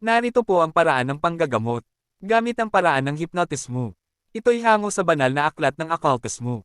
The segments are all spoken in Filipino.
Narito po ang paraan ng panggagamot. Gamit ang paraan ng hypnotismo. Ito'y hango sa banal na aklat ng occultismo.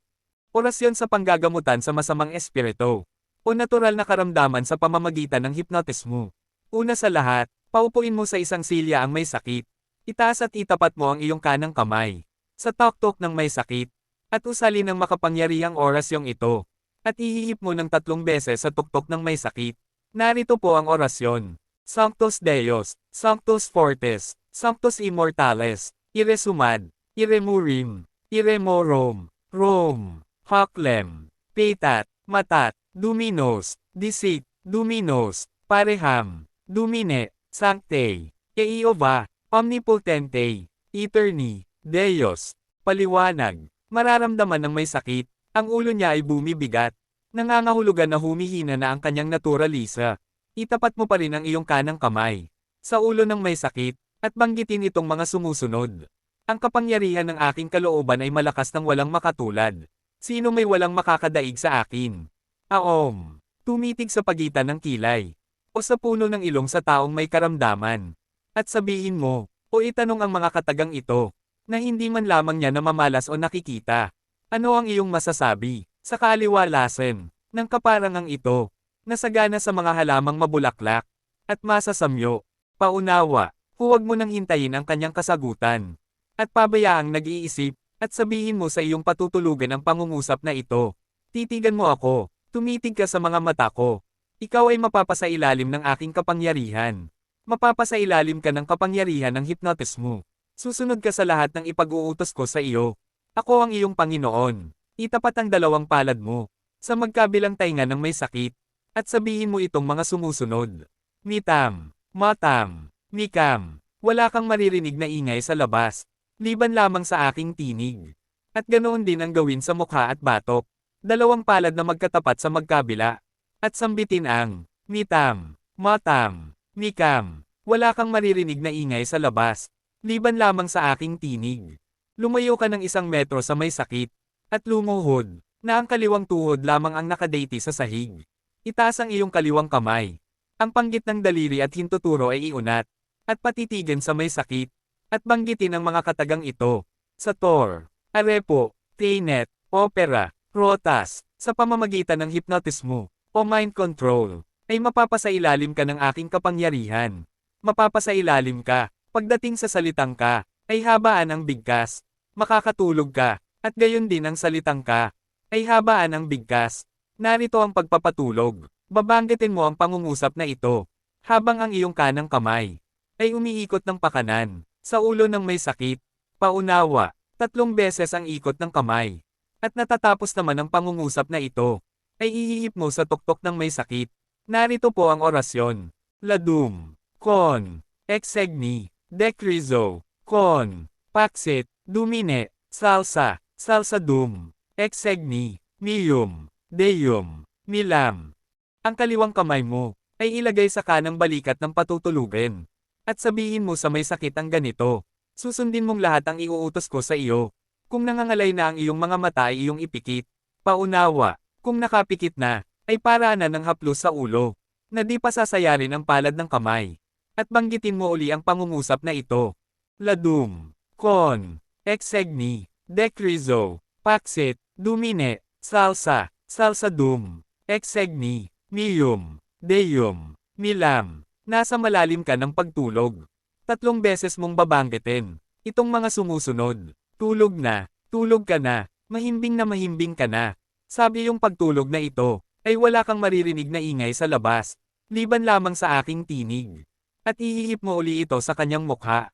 Orasyon sa panggagamutan sa masamang espiritu. O natural na karamdaman sa pamamagitan ng hypnotismo. Una sa lahat, paupuin mo sa isang silya ang may sakit. Itaas at itapat mo ang iyong kanang kamay. Sa tuktok ng may sakit. At usalin ng makapangyarihang orasyong ito. At ihihip mo ng tatlong beses sa tuktok ng may sakit. Narito po ang orasyon. Sanctus Deus, Sanctus Fortes, Sanctus Immortales, Iresumad, Iremurim, Iremorum, Rome, Haklem, Petat, Matat, Duminos, Disit, Duminos, Pareham, Dumine, Sancte, Eiova, Omnipotente, Eterni, Deus, Paliwanag, mararamdaman ng may sakit, ang ulo niya ay bumibigat, nangangahulugan na humihina na ang kanyang naturalisa. Itapat mo pa rin ang iyong kanang kamay sa ulo ng may sakit, at banggitin itong mga sumusunod. Ang kapangyarihan ng aking kalooban ay malakas ng walang makatulad. Sino may walang makakadaig sa akin? Aom. Tumitig sa pagitan ng kilay. O sa puno ng ilong sa taong may karamdaman. At sabihin mo, o itanong ang mga katagang ito, na hindi man lamang niya namamalas o nakikita. Ano ang iyong masasabi, sa kaliwalasan, ng kaparangang ito, nasagana sa mga halamang mabulaklak, at masasamyo, paunawa, huwag mo nang hintayin ang kanyang kasagutan, at pabayaang nag-iisip, at sabihin mo sa iyong patutulugan ang pangungusap na ito. Titigan mo ako, tumitig ka sa mga mata ko. Ikaw ay mapapasailalim ng aking kapangyarihan. Mapapasailalim ka ng kapangyarihan ng hypnotismo. Susunod ka sa lahat ng ipag-uutos ko sa iyo. Ako ang iyong Panginoon. Itapat ang dalawang palad mo. Sa magkabilang tainga ng may sakit, at sabihin mo itong mga sumusunod. Mitam, matam, mikam, wala kang maririnig na ingay sa labas, liban lamang sa aking tinig. At ganoon din ang gawin sa mukha at batok, dalawang palad na magkatapat sa magkabila. At sambitin ang, mitam, matam, mikam, wala kang maririnig na ingay sa labas, liban lamang sa aking tinig. Lumayo ka ng isang metro sa may sakit, at lumuhod, na ang kaliwang tuhod lamang ang nakadate sa sahig. Itaas ang iyong kaliwang kamay. Ang panggit ng daliri at hintuturo ay iunat, at patitigan sa may sakit, at banggitin ang mga katagang ito. Sa Tor, Arepo, Tainet, Opera, Rotas, sa pamamagitan ng hypnotismo, o mind control, ay mapapasailalim ka ng aking kapangyarihan. Mapapasailalim ka, pagdating sa salitang ka, ay habaan ang bigkas, makakatulog ka, at gayon din ang salitang ka, ay habaan ang bigkas, Narito ang pagpapatulog. Babanggitin mo ang pangungusap na ito. Habang ang iyong kanang kamay ay umiikot ng pakanan sa ulo ng may sakit. Paunawa, tatlong beses ang ikot ng kamay. At natatapos naman ang pangungusap na ito ay ihihip mo sa tuktok ng may sakit. Narito po ang orasyon. Ladum, Kon, Exegni, Dekrizo, Kon, Paksit, Dumine, Salsa, Salsa Dum, Exegni, Mium. Deum, Milam. Ang kaliwang kamay mo ay ilagay sa kanang balikat ng patutulugan. At sabihin mo sa may sakit ang ganito. Susundin mong lahat ang iuutos ko sa iyo. Kung nangangalay na ang iyong mga mata ay iyong ipikit. Paunawa, kung nakapikit na, ay para na ng haplos sa ulo, na di pa sasayarin ang palad ng kamay. At banggitin mo uli ang pangungusap na ito. Ladum, Kon, Exegni, Dekrizo, Paksit, Dumine, Salsa, Salsadum, Exegni, Mium, Deum, Milam. Nasa malalim ka ng pagtulog. Tatlong beses mong babanggitin. Itong mga sumusunod. Tulog na, tulog ka na, mahimbing na mahimbing ka na. Sabi yung pagtulog na ito, ay wala kang maririnig na ingay sa labas, liban lamang sa aking tinig. At ihihip mo uli ito sa kanyang mukha.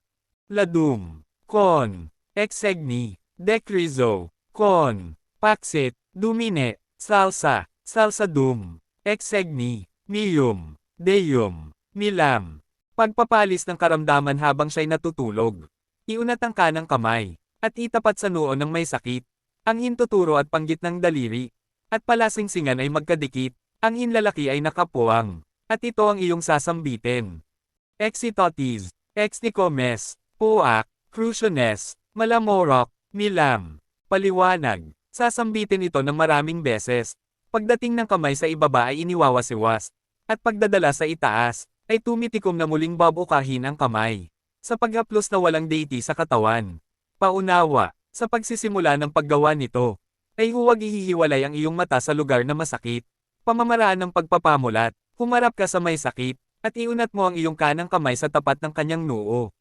Ladum, Kon, Exegni, Dekrizo, Kon, Paksit, Dumine, Salsa, Salsa Dum, Exegni, Mium, Deum, Milam. Pagpapalis ng karamdaman habang siya'y natutulog. Iunat ang kanang kamay, at itapat sa noo ng may sakit. Ang hintuturo at panggit ng daliri, at palasingsingan ay magkadikit, ang hinlalaki ay nakapuwang, at ito ang iyong sasambitin. Exitotis, Exnicomes, Puak, Cruciones, Malamorok, Milam, Paliwanag, Sasambitin ito ng maraming beses. Pagdating ng kamay sa ibaba ay iniwawasiwas. At pagdadala sa itaas, ay tumitikom na muling babukahin ang kamay. Sa paghaplos na walang deity sa katawan. Paunawa, sa pagsisimula ng paggawa nito, ay huwag ihihiwalay ang iyong mata sa lugar na masakit. Pamamaraan ng pagpapamulat, humarap ka sa may sakit, at iunat mo ang iyong kanang kamay sa tapat ng kanyang noo.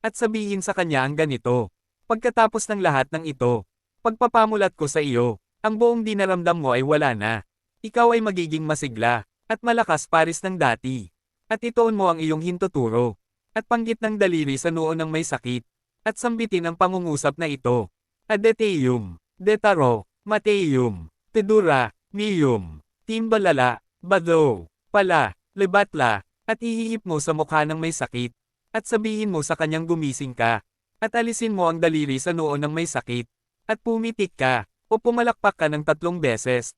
At sabihin sa kanya ang ganito. Pagkatapos ng lahat ng ito, pagpapamulat ko sa iyo, ang buong dinaramdam mo ay wala na. Ikaw ay magiging masigla, at malakas paris ng dati. At itoon mo ang iyong hintuturo, at panggit ng daliri sa noo ng may sakit, at sambitin ang pangungusap na ito. Adeteum, Detaro, Mateum, Tedura, Mium, Timbalala, Bado, Pala, Lebatla, at ihihip mo sa mukha ng may sakit, at sabihin mo sa kanyang gumising ka, at alisin mo ang daliri sa noo ng may sakit, at pumitik ka, o pumalakpak ka ng tatlong beses,